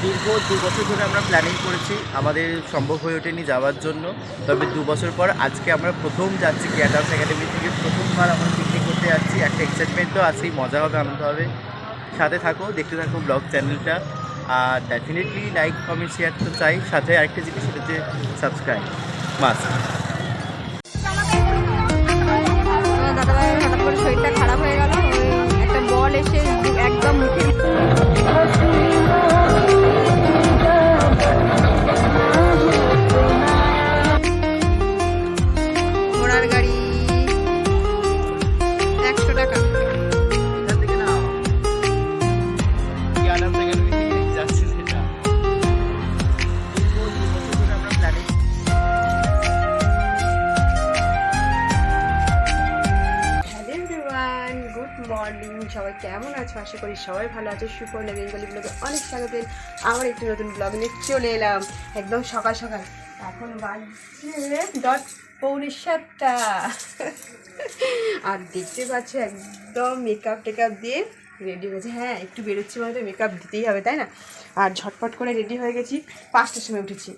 দীর্ঘ দু বছর ধরে আমরা প্ল্যানিং করেছি। আমাদের সম্ভব হয়ে ওঠেনি যাওয়ার জন্য। তবে দু বছর পর আজকে আমরা প্রথম যাচ্ছি ক্রিয়াটার্স একাডেমি থেকে। প্রথমবার আমরা পিকনিক করতে যাচ্ছি। একটা এক্সাইটমেন্টও আছেই, মজা হবে, আনন্দ হবে। সাথে থাকো, দেখতে থাকো ব্লগ চ্যানেলটা আর ডেফিনেটলি লাইক কমেন্ট শেয়ার তো চাই। সাথে আরেকটা জিনিস, সেটা হচ্ছে সাবস্ক্রাইব করে শরীরটা খারাপ হয়ে গেল একটা বল এসে একদম মুখে আশা করি সবাই ভালো আছো। সুপর্ণা বেঙ্গলি ব্লগে অনেক স্বাগত। আমার একটি নতুন ব্লগ নিয়ে চলে এলাম। একদম সকাল সকাল। এখন বাজছে ডট পৌনে সাতটা। আর দেখতে পাচ্ছ একদম মেকআপ টেকআপ দিয়ে রেডি হয়েছে। হ্যাঁ একটু বেরোচ্ছি মানে তো মেকআপ দিতেই হবে, তাই না? আর ঝটপট করে রেডি হয়ে গেছি। পাঁচটার সময় উঠেছি।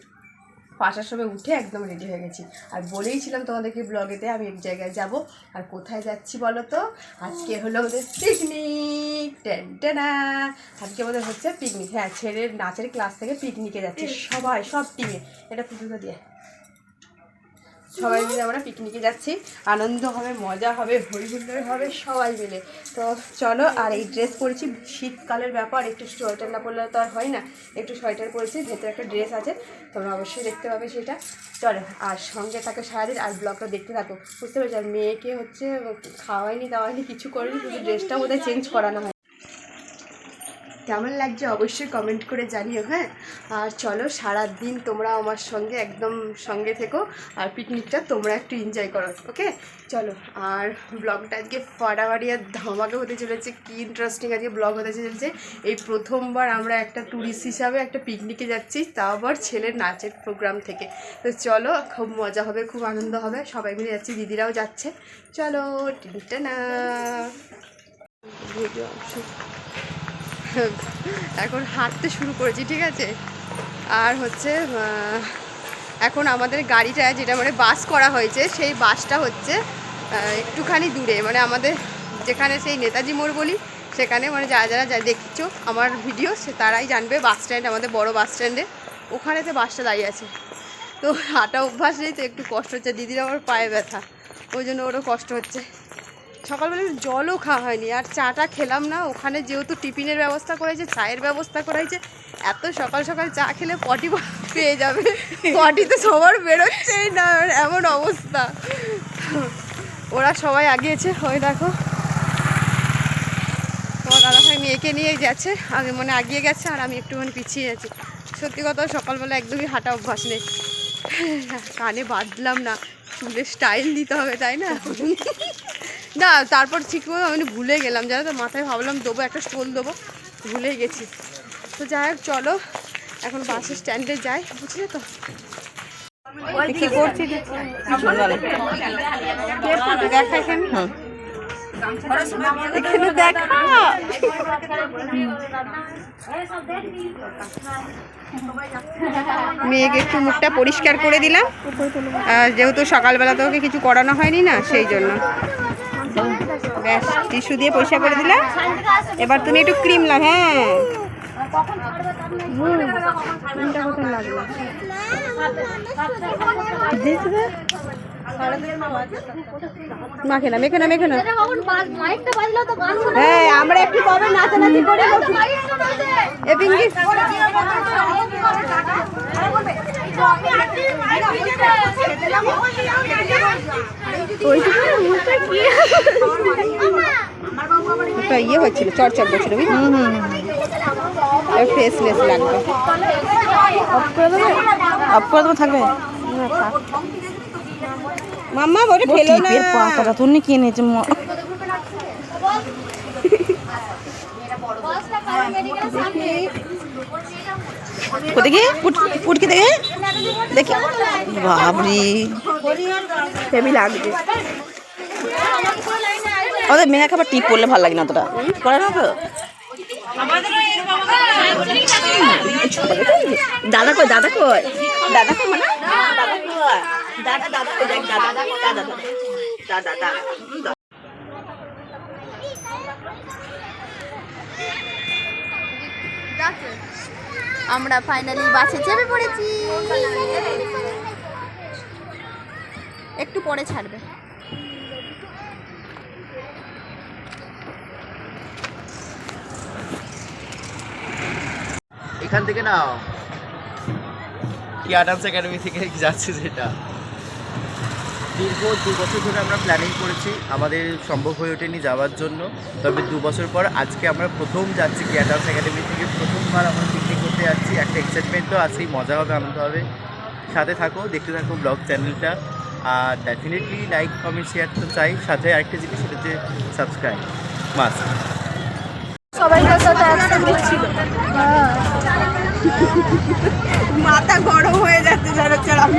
পাঁচটার সময় উঠে একদম রেডি হয়ে গেছি। আর বলেইছিলাম তোমাদেরকে ব্লগেতে আমি এক জায়গায় যাব। আর কোথায় যাচ্ছি বলো তো আজকে হলো ওদের পিকনিক টেন্টেনা আজকে আমাদের হচ্ছে পিকনিক হ্যাঁ ছেলের নাচের ক্লাস থেকে পিকনিকে যাচ্ছে। সবাই সব টিমে এটা পুজো দিয়ে। সবাই মিলে আমরা পিকনিকে যাচ্ছি। আনন্দ হবে, মজা হবে হই হুল্লোড় হবে, সবাই মিলে। তো চলো, আর এই ড্রেস পরেছি। শীতকালের ব্যাপার, একটু সোয়েটার না পরলে তো আর হয় না। একটু সোয়েটার পরেছি, ভেতরে একটা ড্রেস আছে। তোমরা অবশ্যই দেখতে পাবে সেটা। চলো, আর সঙ্গে থাকে সারাদিন, আর ব্লগটা দেখতে থাকো। বুঝতে পেরেছি? আর মেয়েকে হচ্ছে খাওয়াইনি, দাওয়াইনি, কিছু করেনি, শুধু ড্রেসটা বোধহয় চেঞ্জ করানো হয় কেমন লাগছে অবশ্যই কমেন্ট করে জানিও হ্যাঁ? আর চলো সারা দিন তোমরা আমার সঙ্গে একদম সঙ্গে থেকো, আর পিকনিকটা তোমরা একটু এনজয় করো ওকে চলো, আর ব্লগটা আজকে ফাড়াফাড়ি আর ধামাকে হতে চলেছে, কী ইন্টারেস্টিং আজকে ব্লগ হতে চলেছে। এই প্রথমবার আমরা একটা ট্যুরিস্ট হিসাবে একটা পিকনিকে যাচ্ছি, তাও আবার ছেলের নাচের প্রোগ্রাম থেকে। তো চলো, খুব মজা হবে, খুব আনন্দ হবে, সবাই মিলে যাচ্ছি, দিদিরাও যাচ্ছে। চলো টিনটা না এখন হাঁটতে শুরু করেছি, ঠিক আছে? আর হচ্ছে এখন আমাদের গাড়িটা, যেটা মানে বাস করা হয়েছে, সেই বাসটা হচ্ছে একটুখানি দূরে। মানে আমাদের যেখানে সেই নেতাজি মোড় বলি, সেখানে মানে যারা যারা যা দেখছ আমার ভিডিও সে তারাই জানবে বাস স্ট্যান্ড আমাদের বড় বাস স্ট্যান্ডে ওখানেতে বাসটা দাঁড়িয়ে আছে। তো হাঁটা অভ্যাস নেই, তো একটু কষ্ট হচ্ছে। দিদির আমার পায়ে ব্যথা, ওই জন্য ওরও কষ্ট হচ্ছে। সকালবেলা জলও খাওয়া হয়নি। আর চাটা খেলাম না, ওখানে যেহেতু টিফিনের ব্যবস্থা করেছে, চায়ের ব্যবস্থা করেছে এত সকাল সকাল চা খেলে পটি পেয়ে যাবে। পটি তো সবার বেরোচ্ছেই না এমন অবস্থা। ওরা সবাই আগিয়েছে, ওই দেখো। তোমার দাদাভাই মেয়েকে নিয়ে যাচ্ছে, আগে মানে আগিয়ে গেছে, আর আমি একটুখানি পিছিয়ে যাচ্ছি সত্যি কথা, সকালবেলা একদমই হাঁটা অভ্যাস নেই। কানে বাঁধলাম না, চুলের স্টাইল দিতে হবে, তাই না? না তারপর ঠিক মতো আমি ভুলে গেলাম জানো তো মাথায় ভাবলাম দেবো একটা স্টোল দেবো ভুলে গেছি। তো যাই হোক চলো এখন বাস স্ট্যান্ডে যাই বুঝলে তো? কি করছি দেখা এখানে এখানে দেখা। মেয়েকে একটু মুখটা পরিষ্কার করে দিলাম। যেহেতু সকালবেলা তো ওকে কিছু করানো হয়নি না সেই জন্য। ব্যাস, টিস্যু দিয়ে পরিষ্কার করে দিলাম এবার তুমি একটু ক্রিম লাগ হ্যাঁ। না হ্যাঁ আমরা একটু কবে নাচানাচি করে একটা ইয়ে হচ্ছিল চড়চড় করছিল ফ্রেশনেস লাগবে অফ করে দেবে অফ করে দেবো থাকবে মাম্মা বলে ফেলো না পাতাটা তো নিয়ে কিনে নিয়েছে ম- ও দেখি পুট- পুটকি দেখে দেখি বাবরি হেভি লাগবে ওদের মেয়ে খাবার টিপ পরলে ভালো লাগে না অতটা করে না তো দাদা কই দাদা কই দাদা কই মানে দাদা দাদা দাদা দাদা দাদা দাদা দাদা আমরা ফাইনালি বাসে চেপে পড়েছি। একটু পরে ছাড়বে। এখান থেকে না কিয়া ডান্স একাডেমি থেকে যাচ্ছে যেটা। দীর্ঘ দু বছর ধরে আমরা প্ল্যানিং করেছি আমাদের সম্ভব হয়ে ওঠেনি যাওয়ার জন্য। তবে দু বছর পর আজকে আমরা প্রথম যাচ্ছি কিয়া ডান্স একাডেমি থেকে, প্রথমবার আমরা যাচ্ছি একটা এক্সাইটমেন্টও আছেই মজা হবে আনন্দ হবে। সাথে থাকো দেখতে থাকো ব্লগ চ্যানেলটা। আর ডেফিনেটলি লাইক কমেন্ট শেয়ার তো চাই। সাথে আরেকটা জিনিস সেটা হচ্ছে সাবস্ক্রাইব মাস্ট সবাইকার সাথে একসাথে ছিল মাথা গরম হয়ে যাচ্ছে যারা চড়াম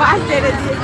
পাশ ছেড়ে দিয়ে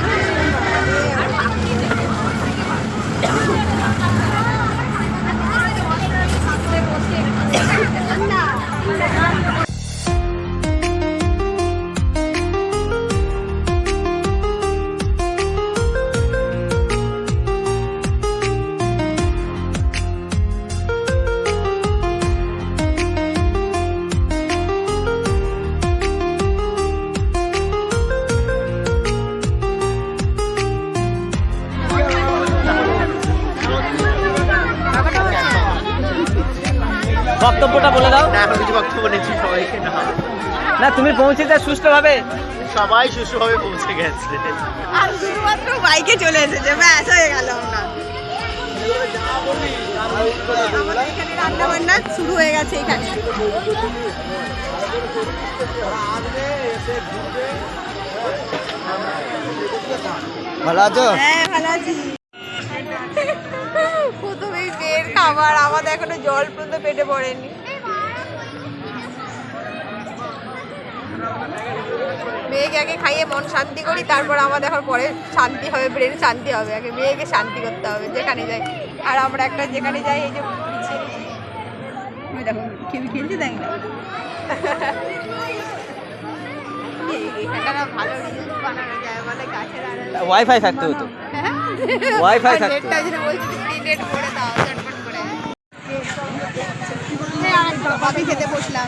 তুমি পৌঁছে যা সুষ্ঠুভাবে সবাই সুষ্ঠুভাবে পৌঁছে গেছে। আর শুধুমাত্র বাইকে চলে এসেছে ব্যাস হয়ে গেল আমরা। আমাদের এখানে রান্না বান্না শুরু হয়ে গেছে এখানে। ভালো আছো? হ্যাঁ ভালো আছি। প্রথমেই বের খাবার আমাদের এখনও জল পর্যন্ত পেটে পড়েনি। মেয়েকে আগে খাইয়ে মন শান্তি করি তারপর আমাদের এখন পরে শান্তি হবে ব্রেন শান্তি হবে। আগে মেয়েকে শান্তি করতে হবে যেখানে যাই। আর আমরা একটা যেখানে যাই এই যে দেখো খেলতে দেখ না। ওয়াইফাই থাকতে হতো। হ্যাঁ? Wi-Fi আর থাকতো। কফি খেতে বসলাম।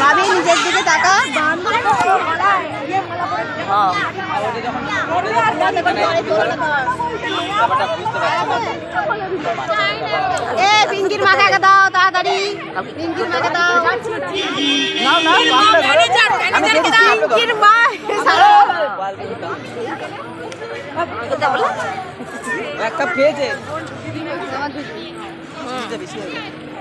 ভাবি নিজের দিকে তাকা এ পিঙ্কির মাকে আগে দাও তাড়াতাড়ি। পিঙ্কির মাকে দাও। পিঙ্কির মা হয়ে একটু দিতে।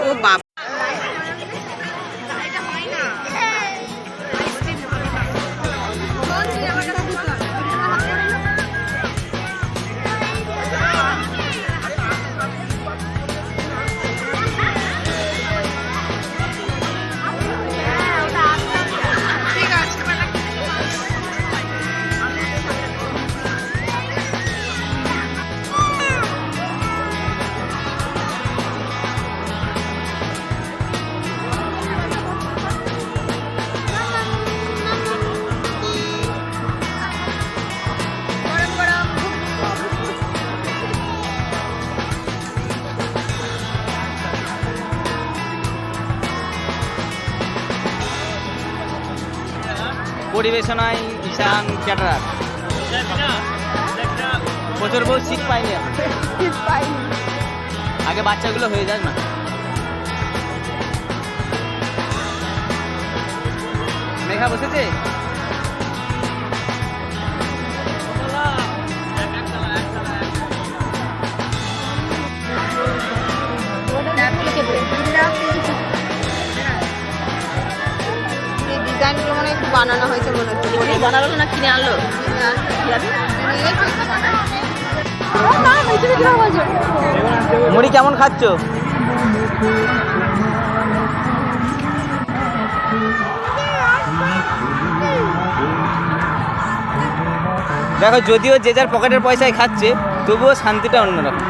ও বাবা পরিবেশনায় ঈশান ক্যাটারার বছর বউ সিট পাইনি। আগে বাচ্চাগুলো হয়ে যাক না। মেঘা বসেছে? এই ডিজাইনগুলো মানে একটু বানানো হয়েছে মনে হচ্ছে। বানালো না কিনে আনলো? মুড়ি কেমন খাচ্ছ? দেখো যদিও যে যার পকেটের পয়সায় খাচ্ছে তবুও শান্তিটা অন্যরকম।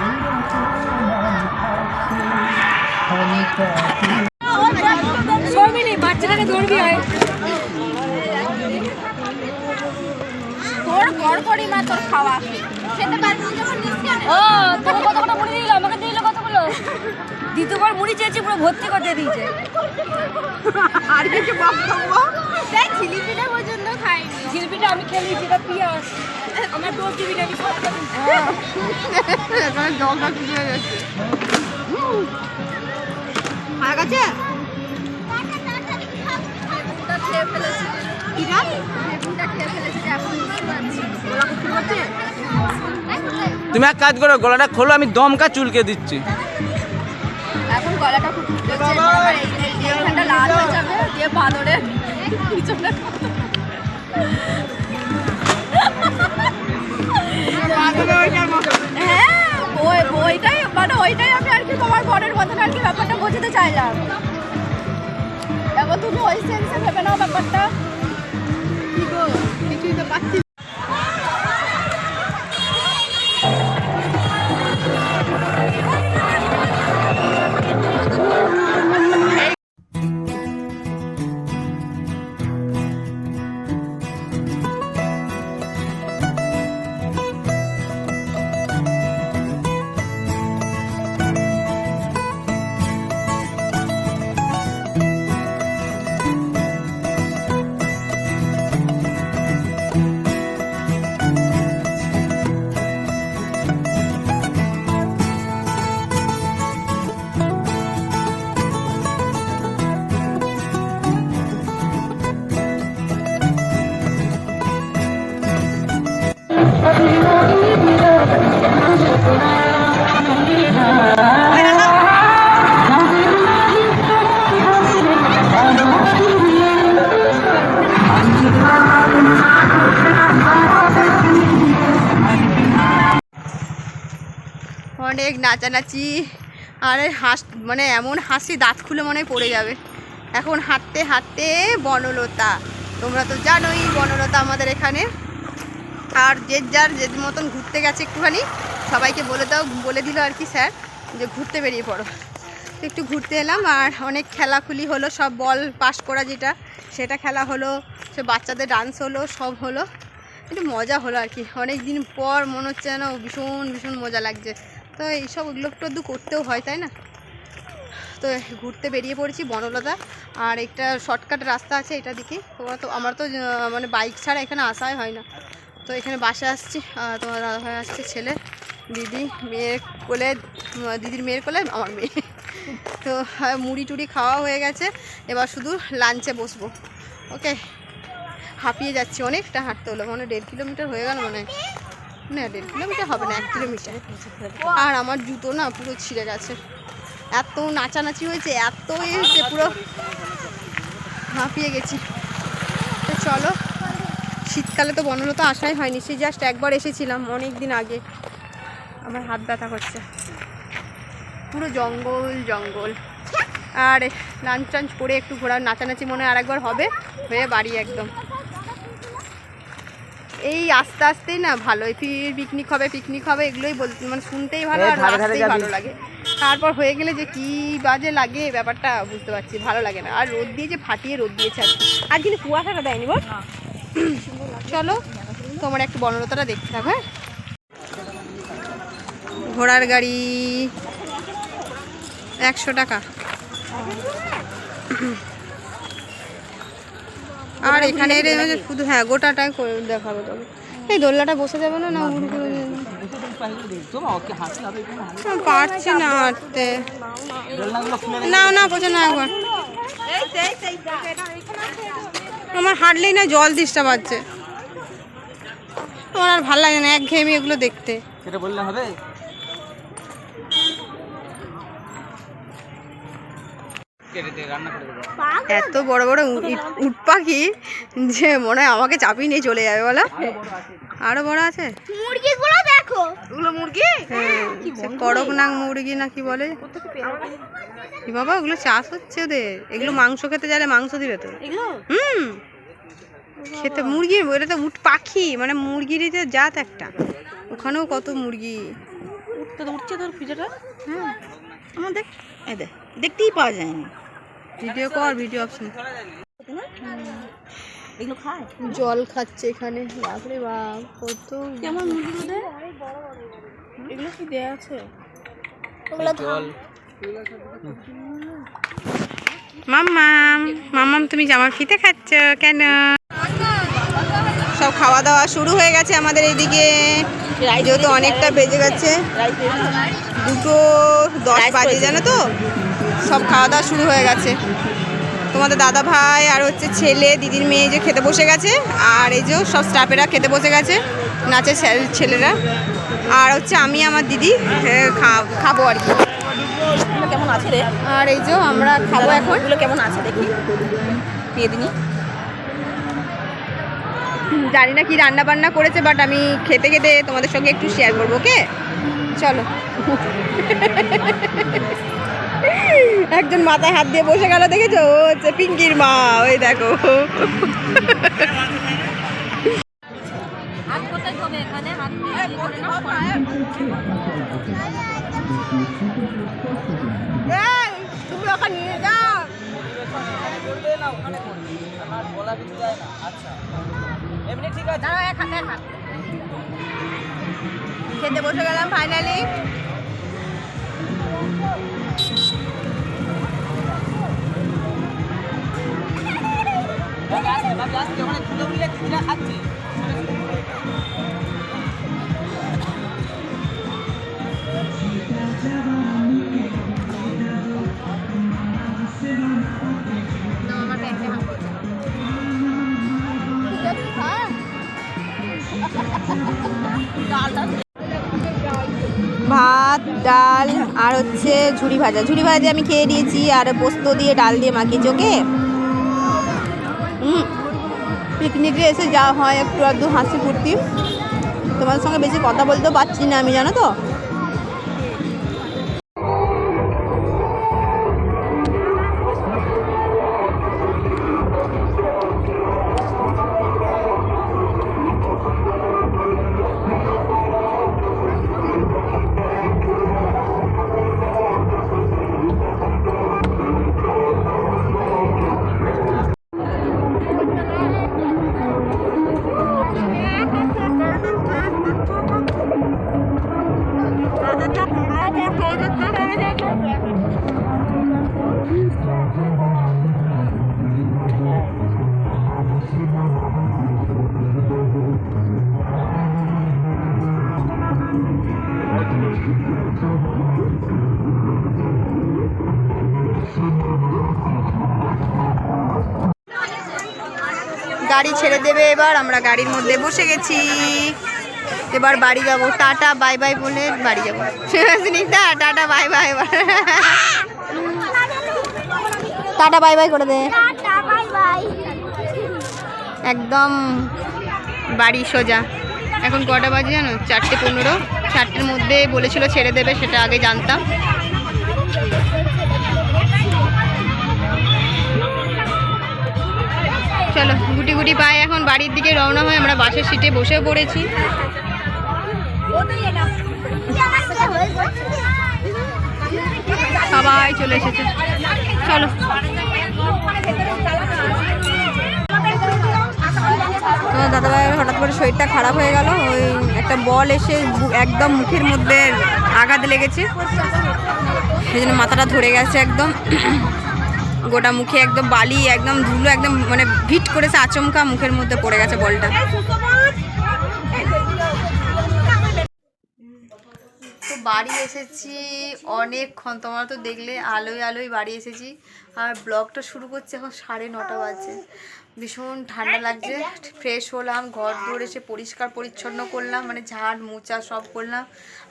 তোর গড়গড়ি মা তোর খাওয়া। খেতে পারবি যখন ও তোকে কতগুলো মুড়ি দিল? আমাকে দিল কতগুলো? দ্বিতীয়বার মুড়ি চেয়েছি পুরো ভর্তি করে দিয়েছে। আর কিছু বক্তব্য? দেখ জিলিপিটা পর্যন্ত খাইনি। জিলিপিটা আমি খেলি যেটা পিয়াজ। আমার দোষ দিবি না আমি জলটা শুকিয়ে গেছে। হয়ে গেছে খেয়ে ফেলেছি। কিরা? তুমি এক কাজ করো গলাটা খোলো আমি দমকা চুলকে দিচ্ছি। এখন গলাটা খুব ফুটেছে আমার এই এই- এইখানটা লাল হয়ে যাবে দিয়ে বাঁদরে পিছনে হ্যাঁ ওই ওইটাই মানে ওইটাই আমি আর কি তোমার বরের মতন আর কি ব্যাপারটা বোঝাতে চাইলাম। এখন তুমি ওই সেন্সে ভেবে নাও ব্যাপারটা। 你这个垃圾。অনেক নাচানাচি, আরে হাস মানে এমন হাসি দাঁত খুলে মনে পড়ে যাবে। এখন হাঁটতে হাঁটতে বনলতা, তোমরা তো জানোই বনলতা আমাদের এখানে। আর যে যার যে মতন ঘুরতে গেছে একটুখানি, সবাইকে বলে দাও, বলে দিল আর কি স্যার, যে ঘুরতে বেরিয়ে পড়ো। একটু ঘুরতে এলাম, আর অনেক খেলাখুলি হলো, সব বল পাস করা যেটা, সেটা খেলা হলো, সে বাচ্চাদের ডান্স হলো, সব হলো। একটু মজা হলো আর কি। অনেক দিন পর মনে হচ্ছে যেন ভীষণ ভীষণ মজা লাগছে। তো এইসব ওগুলো একটু করতেও হয়, তাই না? তো ঘুরতে বেরিয়ে পড়েছি বনলতা, আর একটা শর্টকাট রাস্তা আছে এটা দিকে। তোমরা তো, আমার তো মানে বাইক ছাড়া এখানে আসাই হয় না। তো এখানে বাসে আসছি তোমার দাদাভাই আসছে, ছেলে, দিদি, মেয়ের কোলে দিদির মেয়ের কোলে, আমার মেয়ে। তো মুড়ি টুড়ি খাওয়া হয়ে গেছে, এবার শুধু লাঞ্চে বসবো। ওকে হাঁপিয়ে যাচ্ছি, অনেকটা হাঁটতে হলো মানে দেড় কিলোমিটার হয়ে গেল মানে না দেড় কিলোমিটার হবে না, এক কিলোমিটার। আর আমার জুতো না পুরো ছিঁড়ে গেছে। এত নাচানাচি হয়েছে, এত হয়েছে, পুরো হাঁপিয়ে গেছি। তো চলো, শীতকালে তো বনলতা আসাই হয়নি, সে জাস্ট একবার এসেছিলাম অনেক দিন আগে। আমার হাত ব্যথা করছে। পুরো জঙ্গল জঙ্গল। আর, লাঞ্চ টাঞ্চ করে একটু ঘোরার নাচানাচি মনে হয় আরেকবার হবে, হয়ে বাড়ি একদম। এই আস্তে আস্তেই না ভালো। ফির পিকনিক হবে পিকনিক হবে এগুলোই বলতে মানে শুনতেই ভালো আর আসতেই ভালো লাগে। তারপর হয়ে গেলে যে কি বাজে লাগে ব্যাপারটা বুঝতে পারছি ভালো লাগে না। আর রোদ দিয়ে যে ফাটিয়ে রোদ দিয়েছে আর কি। আর কিন্তু কুয়াশাটা দেয়নি বল। চলো তোমার একটু বনলতাটা দেখতে থাকো হ্যাঁ? ঘোড়ার গাড়ি। একশো টাকা। আর এখানে শুধু হ্যাঁ গোটাটাই করে দেখাবো তবে এই দোলনাটা বসে যাবে না না তোমার পারছি না হাঁটতে। না না বোঝো না একবার। আমার হাঁটলেই না জল ডিস্টার্ব আছে আমার আর ভালো লাগে না এক ঘেয়েমি এগুলো দেখতে। সেটা বললে হবে কেটে দিয়ে রান্না করে দেবো এত বড় বড় উট পাখি যে মনে হয় আমাকে চাপিয়ে নিয়ে চলে যাবে বলো। আরও বড় আছে। মুরগিগুলো দেখো। ওগুলো মুরগি? না কি বলে? কি বাবা ওগুলো চাষ হচ্ছে ওদের। এগুলো মাংস খেতে গেলে মাংস দিবে তো। হুম। খেতে মুরগি এটা তো উট পাখি মানে মুরগিরই যে জাত একটা। ওখানেও কত মুরগি। উঠতে উঠছে তোর পিজাটা হ্যাঁ। আমার দেখ এই দেখতেই পাওয়া যায়নি। ভিডিও কর ভিডিও অপশন এগুলো খায়? জল খাচ্ছে এখানে। বাপরে বাপ কত কেমন মুরগি ওদের? এগুলো কি দেয়া আছে? জল মাম্মাম মাম্মাম তুমি জামা ফিতে খাচ্ছ কেন? সব খাওয়া দাওয়া শুরু হয়ে গেছে আমাদের এইদিকে যেহেতু অনেকটা বেজে গেছে। দুটো দশ বাজে জানো তো? সব খাওয়া দাওয়া শুরু হয়ে গেছে। তোমাদের দাদা ভাই আর হচ্ছে ছেলে দিদির মেয়ে যে খেতে বসে গেছে আর এই যে সব স্টাফেরা খেতে বসে গেছে নাচে ছেলেরা। আর হচ্ছে আমি আমার দিদি খাব আর কি। কেমন আছে রে? আর এই যে আমরা খাব এখন। এগুলো কেমন আছে দেখি। দিয়ে দিনি। জানি না কি রান্না বান্না করেছে বাট আমি খেতে খেতে তোমাদের সঙ্গে একটু শেয়ার করব ওকে চলো। একজন মাথায় হাত দিয়ে বসে গেল দেখেছ? ও হচ্ছে পিঙ্কির মা ওই দেখো। ইয়ে এমনি ঠিক আছে খেতে বসে গেলাম ফাইনালি ওখানে দিদিরা খাচ্ছে। ভাত, ডাল আর হচ্ছে ঝুড়ি ভাজা। ঝুড়ি ভাজা আমি খেয়ে দিয়েছি আর পোস্ত দিয়ে ডাল দিয়ে মাখিয়েছি, ওকে? পিকনিকে এসে যাওয়া হয়, একটু আধটু হাসি ফুর্তি। তোমাদের সঙ্গে বেশি কথা বলতেও পারছি না আমি, জানো তো? গাড়ি ছেড়ে দেবে এবার, আমরা গাড়ির মধ্যে বসে গেছি। এবার বাড়ি যাব। টাটা, বাই বাই বলে বাড়ি যাব। Sunita, tata, bye bye tata, bye bye করে দে। একদম বাড়ি সোজা। এখন কটা বাজে জানো? চারটে পনেরো। চারটের মধ্যে বলেছিল ছেড়ে দেবে, সেটা আগে জানতাম। চলো গুটি গুটি পায়ে এখন বাড়ির দিকে রওনা হয় আমরা বাসের সিটে বসেও পড়েছি। সবাই চলে এসেছে। চলো। তোমার দাদাভাইয়ের হঠাৎ করে শরীরটা খারাপ হয়ে গেল। ওই একটা বল এসে একদম মুখের মধ্যে আঘাত লেগেছে। সেই জন্য মাথাটা ধরে গেছে একদম। গোটা মুখে একদম বালি, একদম ধুলো, একদম মানে ভিট করেছে, আচমকা মুখের মধ্যে পড়ে গেছে বলটা। তো বাড়ি এসেছি অনেকক্ষণ, তোমরা তো দেখলে, আলোয় আলোয় বাড়ি এসেছি। আর ব্লগটা শুরু করছে এখন সাড়ে নটা বাজে ভীষণ ঠান্ডা লাগছে, ফ্রেশ হলাম, ঘর দৌড় এসে পরিষ্কার পরিচ্ছন্ন করলাম মানে ঝাড়, মোচা সব করলাম।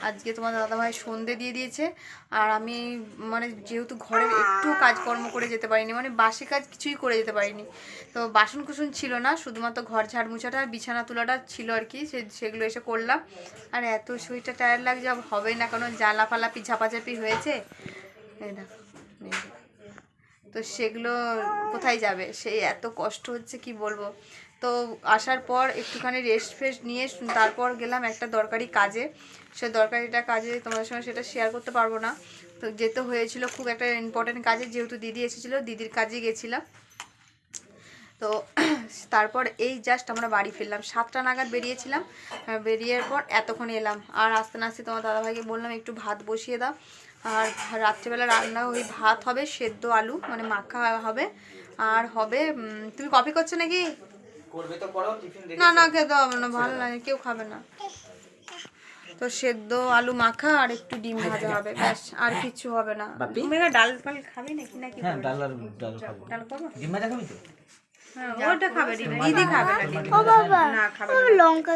আজকে তোমার দাদাভাই সন্ধে দিয়ে দিয়েছে। আর আমি মানে যেহেতু ঘরের একটু কাজকর্ম করে যেতে পারিনি মানে বাসি কাজ কিছুই করে যেতে পারিনি। তো বাসন কুসন ছিল না, শুধুমাত্র ঘর ঝাড় মোছাটা আর বিছানা তোলাটা ছিল আর কি সেগুলো এসে করলাম। আর এত শরীরটা টায়ার লাগছে আর হবেই না কারণ জ্বালা ফালাপি ঝাপাঝাপি হয়েছে। তো সেগুলো কোথায় যাবে? সেই এত কষ্ট হচ্ছে, কি বলব? তো আসার পর একটুখানি রেস্ট ফেস্ট নিয়ে তারপর গেলাম একটা দরকারি কাজে। সে দরকারিটা কাজে তোমাদের সঙ্গে সেটা শেয়ার করতে পারব না। তো যেতে হয়েছিল খুব একটা ইম্পর্টেন্ট কাজে, যেহেতু দিদি এসেছিল, দিদির কাজে গেছিলাম। তো তারপর এই জাস্ট আমরা বাড়ি ফিরলাম। সাতটা নাগাদ বেরিয়েছিলাম। বেরিয়ের পর এতক্ষণ এলাম। আর আস্তে না আস্তে তোমার দাদাভাইকে বললাম, একটু ভাত বসিয়ে দাও। আর রাত্রেবেলা রান্না ওই ভাত হবে, সেদ্ধ আলু মানে মাখা হবে। আর হবে তুমি কপি করছ নাকি? করবে তো করো টিফিন না না খেতে হবে না ভালো লাগে কেউ খাবে না। তো সেদ্ধ আলু মাখা আর একটু ডিম ভাজা হবে ব্যাস আর কিছু হবে না। মেঘা ডাল ফাল খাবে নাকি? নাকি হ্যাঁ ডাল আর ডাল খাব। ডাল করব? ডিম ভাজা খাবি তো? হ্যাঁ ওটা খাবে দিদি। খাবে। না খাবে না। লঙ্কা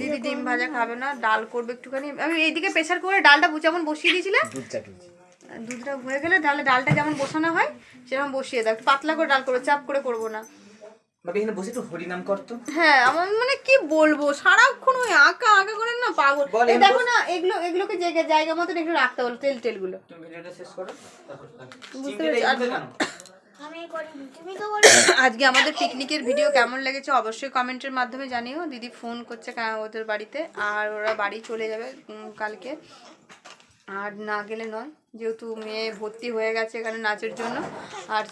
দিদি ডিম ভাজা খাবে না ডাল করবে একটুখানি। আমি এইদিকে প্রেশার করে ডালটা যেমন বসিয়ে দিয়েছিলে দুধটা হয়ে গেলে ডালে ডালটা যেমন বসানো হয় সেরকম বসিয়ে দাও। পাতলা করে ডাল করব চাপ করে করব না। বাবা এখানে বসে একটু হরিনাম করতো হ্যাঁ আমার মানে কি বলব? সারাক্ষণ ওই আঁকা আঁকা করে না পাগল। এই দেখো না এগুলো এগুলোকে জায়গা জায়গা মতন একটু রাখতে বলো তেল টেলগুলো তুমি ভিডিওটা শেষ করো। বুঝতে পেরেছি, কেন? আজকে আমাদের পিকনিকের ভিডিও কেমন লেগেছে অবশ্যই কমেন্টের মাধ্যমে জানিও। দিদি ফোন করছে ওদের বাড়িতে আর ওরা বাড়ি চলে যাবে কালকে। আর না গেলে নয় যেহেতু মেয়ে ভর্তি হয়ে গেছে এখানে নাচের জন্য। আর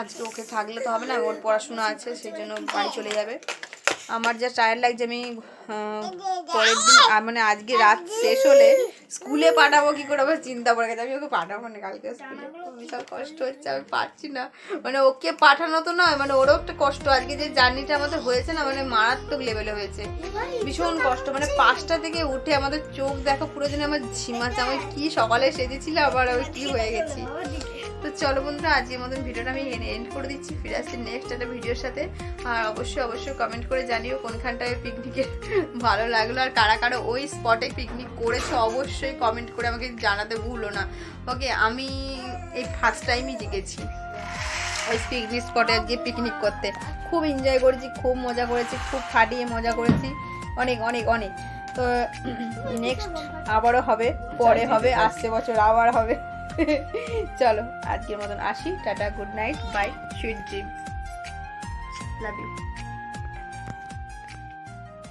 আজকে ওকে থাকলে তো হবে না, ওর পড়াশোনা আছে, সেই জন্য বাড়ি চলে যাবে। আমার যা টায়ার লাগছে, আমি পরের দিন মানে আজকে রাত শেষ হলে স্কুলে পাঠাবো কি করে, আমার চিন্তা পড়ে গেছে, আমি ওকে পাঠাবো না কালকে স্কুলে। বিশাল কষ্ট হচ্ছে, আমি পারছি না। মানে ওকে পাঠানো তো নয় মানে ওরও একটা কষ্ট, আজকে যে জার্নিটা আমাদের হয়েছে না মানে মারাত্মক লেভেলে হয়েছে। ভীষণ কষ্ট মানে পাঁচটা থেকে উঠে আমাদের চোখ দেখো, পুরো যেন আমার ঝিমাচ্ছে আমি কি সকালে সেজেছিল আবার আমি কি হয়ে গেছি। তো চলো বন্ধুরা আজকের মতন ভিডিওটা আমি এন্ড করে দিচ্ছি। ফিরে আসছি নেক্সট একটা ভিডিওর সাথে। আর অবশ্যই অবশ্যই কমেন্ট করে জানিও কোনখানটায় পিকনিকে ভালো লাগল আর কারা কারা ওই স্পটে পিকনিক করেছে অবশ্যই কমেন্ট করে আমাকে জানাতে ভুলো না। ওকে আমি এই ফার্স্ট টাইমই গেছি ওই পিকনিক স্পটে গিয়ে পিকনিক করতে। খুব এনজয় করেছি খুব মজা করেছি খুব খাটিয়ে মজা করেছি। অনেক অনেক অনেক। তো নেক্সট আবারও হবে পরে হবে আসছে বছর আবার হবে। চলো আজকের মতন আসি tata good night bye sweet dream love you